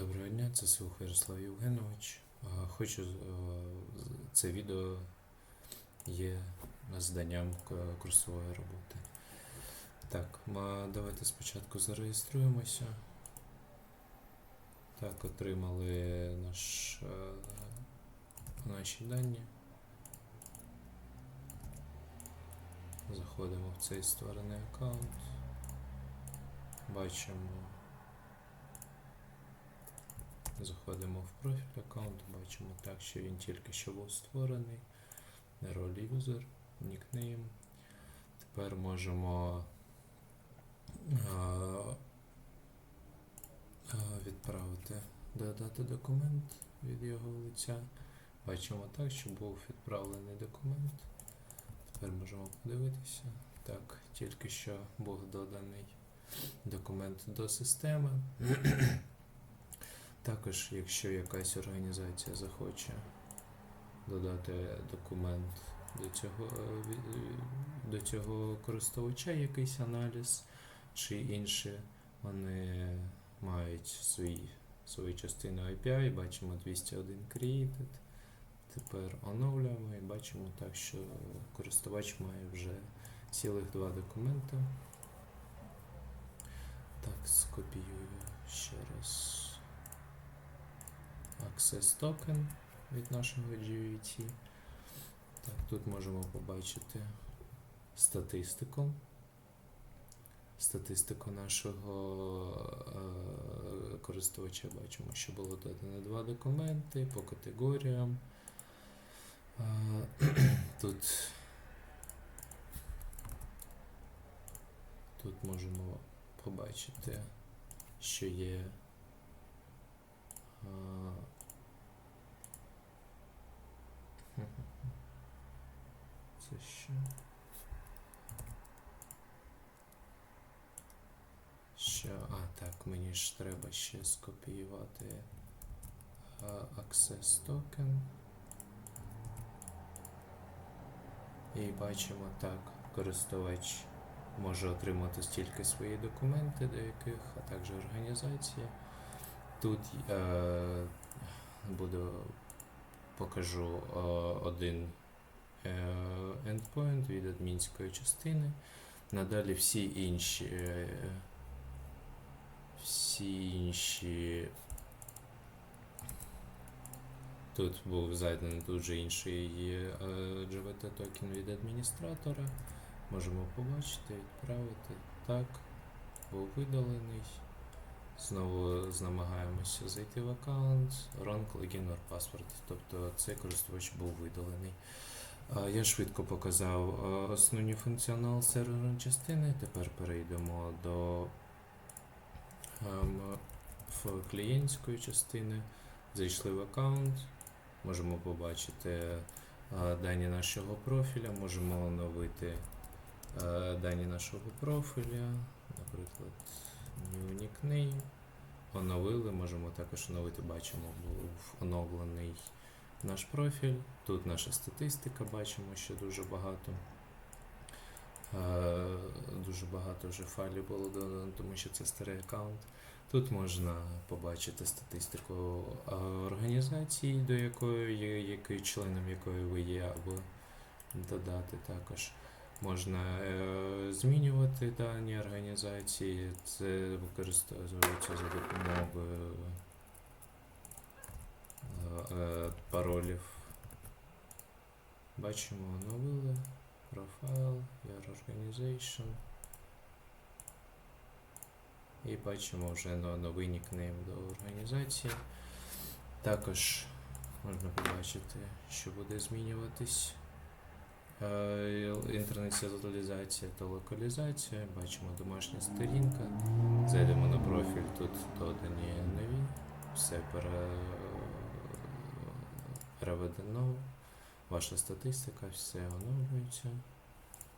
Доброго дня, це Сухо Ярослав Євгенович. Хочу е, це відео є зданням курсової роботи. Так, давайте спочатку зареєструємося. Так, отримали наш, е, наші дані. Заходимо в цей створений аккаунт. Бачимо Заходимо в профіль аккаунту, бачимо так, що він тільки що був створений. Роль юзер, нікнейм. Тепер можемо а, а, відправити, додати документ від його лиця. Бачимо так, що був відправлений документ. Тепер можемо подивитися. Так, тільки що був доданий документ до системи. Також, якщо якась організація захоче додати документ до цього, е, е, до цього користувача, якийсь аналіз чи інше, вони мають свої, свою частину API, бачимо 201 created. Тепер оновлюємо і бачимо так, що користувач має вже цілих два документи. Так, скопіюю ще раз. Access Token від нашого GVT. Так, тут можемо побачити статистику. Статистику нашого е, користувача бачимо, що було додано два документи по категоріям. Е, тут, тут можемо побачити, що є е, Це що? Що? А, так, мені ж треба ще скопіювати Access Token. І бачимо так, користувач може отримати стільки свої документи, до яких, а також організація. Тут е, буду покажу е, один е, endpoint від адмінської частини. Надалі всі інші е, всі інші тут був зайдений дуже інший GVT токен від адміністратора. Можемо побачити, відправити. Так, був видалений. Знову намагаємося зайти в аккаунт, wrong login or password, тобто цей користувач був видалений. Я швидко показав а, основні функціонал серверної частини. Тепер перейдемо до ем, клієнтської частини. Зайшли в аккаунт, можемо побачити дані нашого профіля, можемо оновити дані нашого профіля, наприклад, new nickname. Оновили, можемо також оновити, бачимо, був оновлений наш профіль. Тут наша статистика, бачимо, що дуже багато. Е, Дуже багато вже файлів було додано, тому що це старий аккаунт. Тут можна побачити статистику е, організації, до якої є, який членом якої ви є, або додати також. Можна е, змінювати дані організації, це використовується за допомогою е, паролів. Бачимо, оновили. Profile, Your Organization. І бачимо вже новий нікнейм до організації. Також можна побачити, що буде змінюватись е, інтернаціоналізація та локалізація. Бачимо домашня сторінка. Зайдемо на профіль, тут додані нові. Все пере... переведено. Ваша статистика, все оновлюється.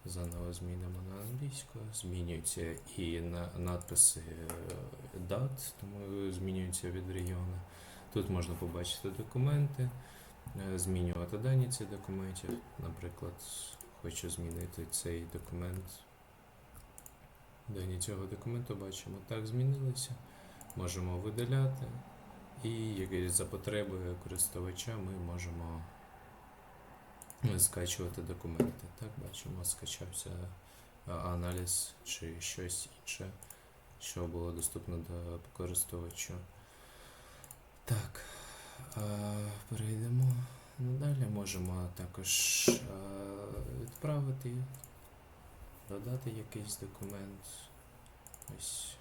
Заново змінимо на англійську. Змінюються і на надписи е, дат, тому змінюються від регіону. Тут можна побачити документи, змінювати дані цих документів. Наприклад, хочу змінити цей документ. Дані цього документу бачимо, так змінилися. Можемо видаляти. І за потреби користувача ми можемо е, скачувати документи. Так, бачимо, скачався аналіз чи щось інше, що було доступно до користувача. Так, перейдемо надалі. Можемо також відправити, додати якийсь документ. Ось.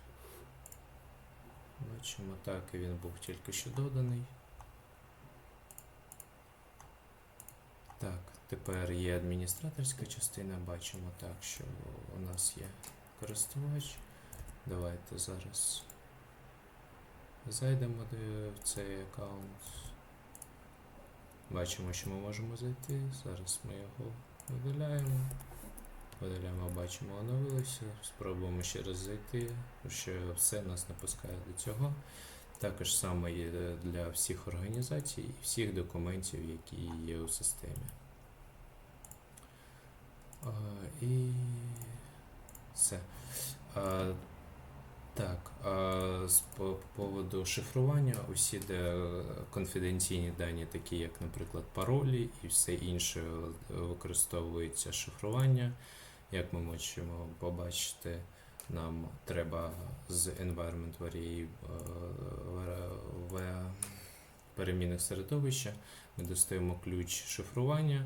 Бачимо, так, і він був тільки що доданий. Так, тепер є адміністраторська частина, бачимо так, що у нас є користувач. Давайте зараз зайдемо в цей аккаунт. Бачимо, що ми можемо зайти. Зараз ми його видаляємо. Видаляємо, бачимо, оновилося. Спробуємо ще раз зайти, що все нас не пускає до цього. Також саме є для всіх організацій і всіх документів, які є у системі. А, і все. А, так, по поводу шифрування, усі де конфіденційні дані, такі як, наприклад, паролі і все інше, е, використовується шифрування. Як ми можемо побачити, нам треба з environment variable е, перемінних середовища. Ми достаємо ключ шифрування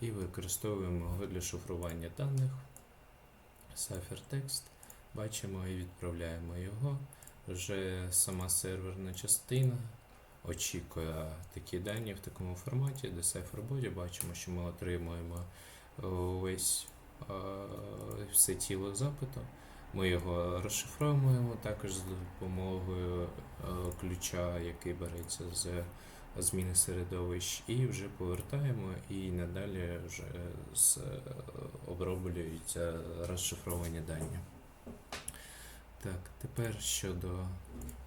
і використовуємо його для шифрування даних. Ciphertext. Бачимо і відправляємо його. Вже сама серверна частина очікує такі дані в такому форматі, де Cypherbody бачимо, що ми отримуємо е, весь е, все тіло запиту. Ми його розшифровуємо також з допомогою е, ключа, який береться з зміни середовищ, і вже повертаємо, і надалі вже оброблюються розшифровані дані. Так, тепер щодо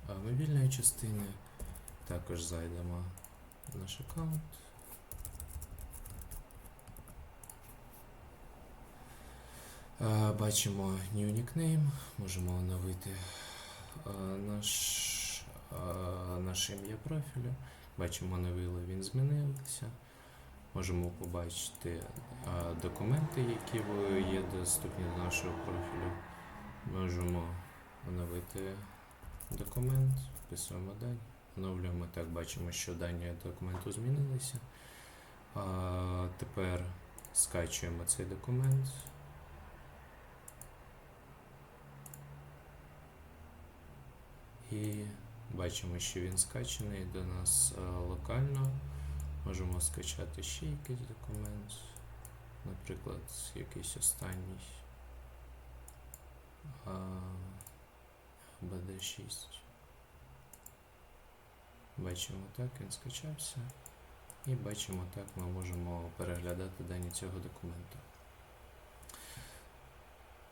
е, мобільної частини, також зайдемо в наш аккаунт. Е, Бачимо new nickname, можемо оновити е, наш, наше ім'я профілю. Бачимо, оновили, він змінився. Можемо побачити документи, які є доступні до нашого профілю. Можемо оновити документ, вписуємо дані, оновлюємо так, бачимо, що дані документу змінилися. А, тепер скачуємо цей документ. І бачимо, що він скачаний до нас локально. Можемо скачати ще якийсь документ, наприклад, якийсь останній BD6. Бачимо так, він скачався. І бачимо так, ми можемо переглядати дані цього документу.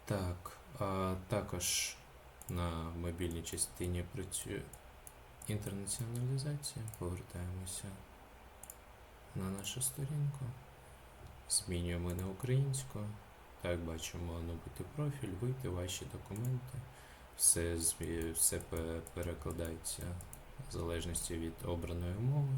Так, а, також на мобільній частині працює інтернаціоналізація. Повертаємося на нашу сторінку. Змінюємо на українську. Так, бачимо оновити профіль, вийти ваші документи. Все, все перекладається в залежності від обраної мови.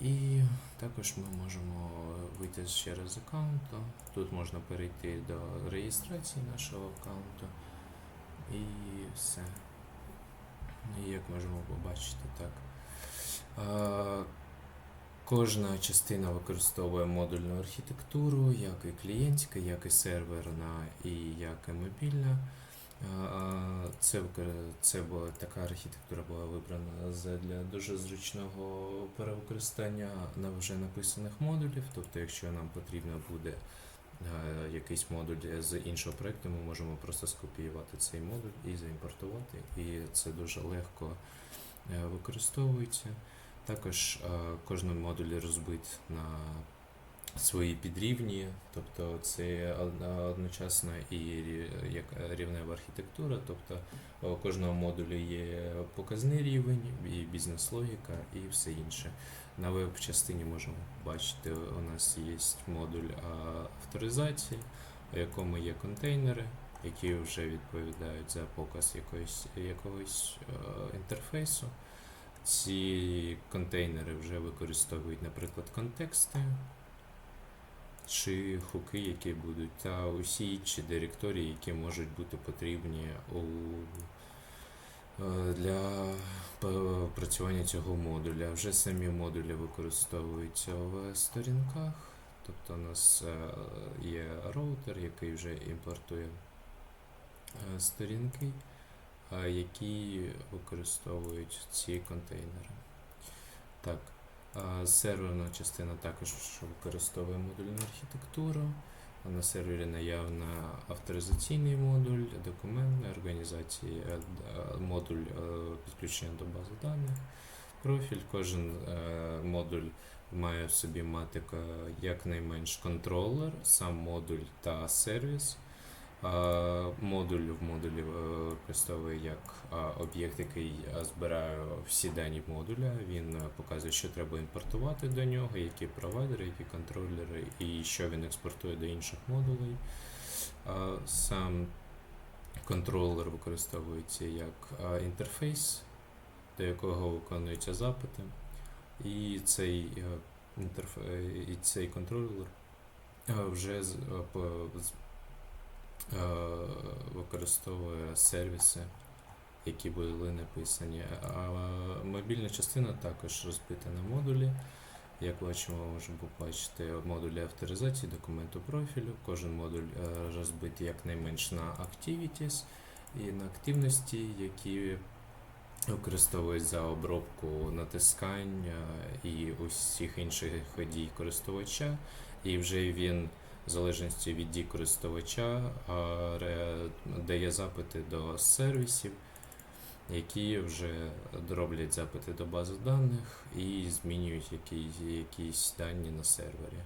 І також ми можемо вийти ще раз з аккаунту. Тут можна перейти до реєстрації нашого аккаунту. І все. І як можемо побачити, так. Кожна частина використовує модульну архітектуру, як і клієнтська, як і серверна, і як і мобільна. Це, це була така архітектура була вибрана для дуже зручного перевикористання на вже написаних модулів. Тобто, якщо нам потрібно буде якийсь модуль з іншого проекту, ми можемо просто скопіювати цей модуль і заімпортувати. І це дуже легко е, використовується. Також кожен модуль розбит на свої підрівні, тобто це одночасно і як рівнева архітектура, тобто у кожного модулю є показний рівень, і бізнес-логіка, і все інше. На веб-частині можемо бачити, у нас є модуль авторизації, у якому є контейнери, які вже відповідають за показ якогось е, інтерфейсу. ці контейнери вже використовують, наприклад, контексти чи хуки, які будуть, та усі інші директорії, які можуть бути потрібні у, е, для працювання цього модуля. Вже самі модулі використовуються в сторінках. Тобто у нас е, є роутер, який вже імпортує е, сторінки, які використовують ці контейнери. Так, серверна частина також використовує модульну архітектуру. На сервері наявна авторизаційний модуль, документна організації, е, модуль е, підключення до бази даних, профіль. Кожен е, модуль має в собі мати якнайменш контролер, сам модуль та сервіс. Модуль в модулі е, використовує як об'єкт, який е, збирає всі дані модуля. Він е, показує, що треба імпортувати до нього, які провайдери, які контролери і що він експортує до інших модулей. Сам контролер використовується як інтерфейс, до якого виконуються запити. І цей, інтерф- і цей контролер вже використовує сервіси, які були написані. А мобільна частина також розбита на модулі. Як бачимо, можемо побачити модулі авторизації, документу профілю. Кожен модуль е, розбитий якнайменш на activities і на активності, які використовують за обробку натискань е, і усіх інших дій користувача. І вже він в залежності від дій користувача дає запити до сервісів, які вже роблять запити до бази даних і змінюють якісь, якісь дані на сервері.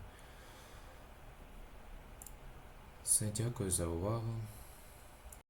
Все, дякую за увагу.